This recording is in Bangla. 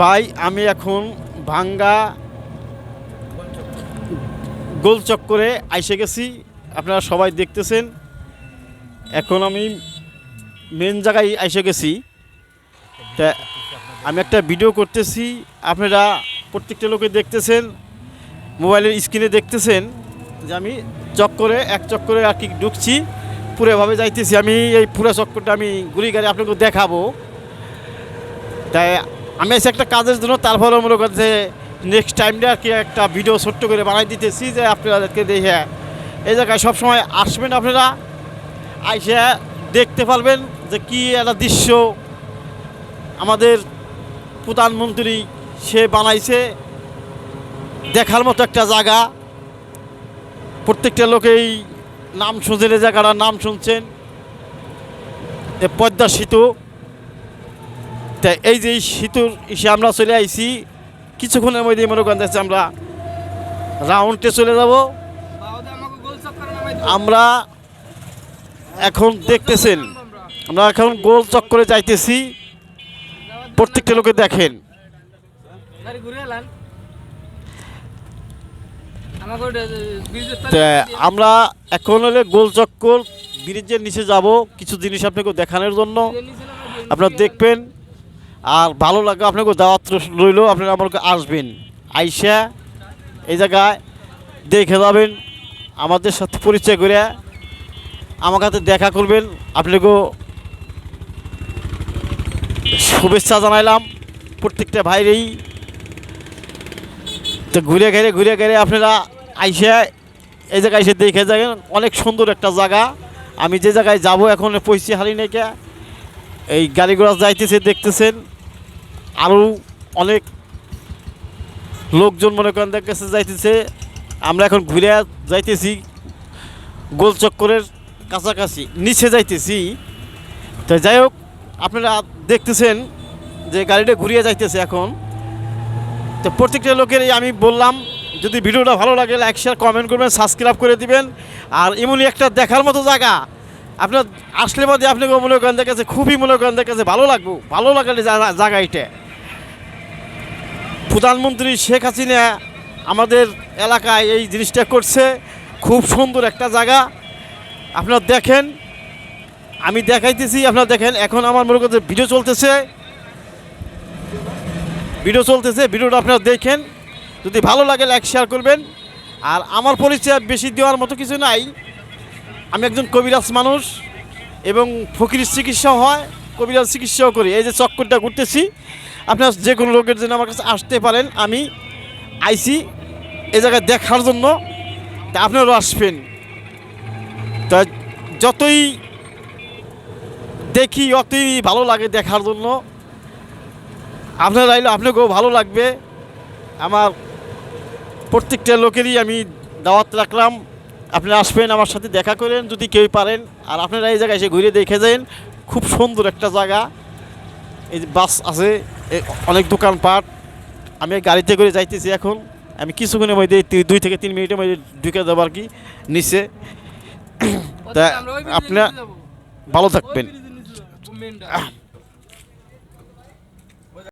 ভাই, আমি এখন ভাঙ্গা গোল চক্করে আইসে গেছি। আপনারা সবাই দেখতেছেন। এখন আমি মেন জায়গায় আইসে গেছি। তা আমি একটা ভিডিও করতেছি। আপনারা প্রত্যেকটা লোকে দেখতেছেন, মোবাইলের স্ক্রিনে দেখতেছেন যে আমি চক্করে, এক চক্করে আর কি ঢুকছি, পুরোভাবে যাইতেছি। আমি এই পুরো চক্করটা আমি ঘুরি গাড়ি আপনাকে দেখাবো। তাই আমি এসে একটা কাজের জন্য তারপরে মনে করেন যে নেক্সট টাইমটা কি একটা ভিডিও ছোট্ট করে বানাই দিতেছি যে আপনাদেরকে দেখে। এই জায়গায় সবসময় আসবেন আপনারা, আইসে দেখতে পারবেন যে কি একটা দৃশ্য আমাদের প্রধানমন্ত্রী সে বানাইছে। দেখার মতো একটা জায়গা। প্রত্যেকটা লোকেই নাম শুনছেন, এই জায়গাটার নাম শুনছেন। পদ্মা সেতু। তা এই যে সেতুর ইসে আমরা চলে আইছি। কিছুক্ষণের মধ্যে মনে করেন আমরা রাউন্ডে চলে যাব। আমরা এখন দেখতেছেন, আমরা এখন গোল চক্করে যাইতেছি। প্রত্যেকটা লোকে দেখেন। আমরা এখন হলে গোল চক্কর, ব্রিজের নিচে যাব। কিছু জিনিস আপনাকে দেখানোর জন্য। আপনারা দেখবেন। আর ভালো লাগে আপনাকে দাওয়াত রইল, আপনারা আমার কাছে আসবেন। আইসা এই জায়গায় দেখে যাবেন, আমাদের সাথে পরিচয় করে আমার কাছে দেখা করবেন। আপনাকে শুভেচ্ছা জানাইলাম প্রত্যেকটা ভাইরেই তো ঘুরে ঘেরে ঘুরে ঘেরে আপনারা আইসা এই জায়গায় এসে দেখে যাবেন। অনেক সুন্দর একটা জায়গা। আমি যে জায়গায় যাব এখন পয়সা হারি নাকি এই গাড়ি ঘোড়া যাইতেছে, দেখতেছেন। আরও অনেক লোকজন মনে করেন দেখতেছে, যাইতেছে। আমরা এখন ঘুরে যাইতেছি গোল চক্করের কাছাকাছি, নিচে যাইতেছি। তো যাই হোক, আপনারা দেখতেছেন যে গাড়িটা ঘুরিয়ে যাইতেছে এখন। তো প্রত্যেকটা লোকেরই আমি বললাম, যদি ভিডিওটা ভালো লাগে লাইক শেয়ার কমেন্ট করবেন সাবস্ক্রাইব করে দিবেন। আর এমনই একটা দেখার মতো জায়গা, আপনার আসলে মধ্যে আপনি মনে করেন দেখেছে খুবই মনে করেন দেখেছে ভালো লাগবো, ভালো জায়গা- জায়গা এটা। প্রধানমন্ত্রী শেখ হাসিনা আমাদের এলাকায় এই জিনিসটা করছে। খুব সুন্দর একটা জায়গা। আপনারা দেখেন, আমি দেখাইতেছি, আপনারা দেখেন, এখন আমার মনে করছে ভিডিও চলতেছে। ভিডিও চলতেছে, ভিডিওটা আপনারা দেখেন। যদি ভালো লাগে, লাইক, শেয়ার করবেন। আর আমার পরিচয় বেশি দেওয়ার মতো কিছু নাই। আমি একজন কবিরাজ মানুষ এবং ফকির চিকিৎসাও হয়, কবিরাজ চিকিৎসাও করি। এই যে চক্করটা ঘুরতেছি আপনার যে কোনো রোগের জন্য আমার কাছে আসতে পারেন, আমি আইসি এই জায়গায় দেখার জন্য, তা আপনারাও আসবেন। তা যতই দেখি, অতই ভালো লাগে দেখার জন্য। আপনারা আইলে আপনাকেও ভালো লাগবে। আমার প্রত্যেকটা লোকেরই আমি দাওয়াত রাখলাম। আপনারা আসবেন আমার সাথে দেখা করেন, যদি কেউ পারেন। আর আপনারা এই জায়গায় এসে ঘুরে দেখে যান, খুব সুন্দর একটা জায়গা। এই বাস আছে এ অনেক দোকানপাট আমি গাড়িতে করে যাইতেছি এখন। আমি কিছুক্ষণের মধ্যে দুই থেকে তিন মিনিটের মধ্যে ঢুকে যাব আর কি নিচে। তা আপনার ভালো থাকবেন।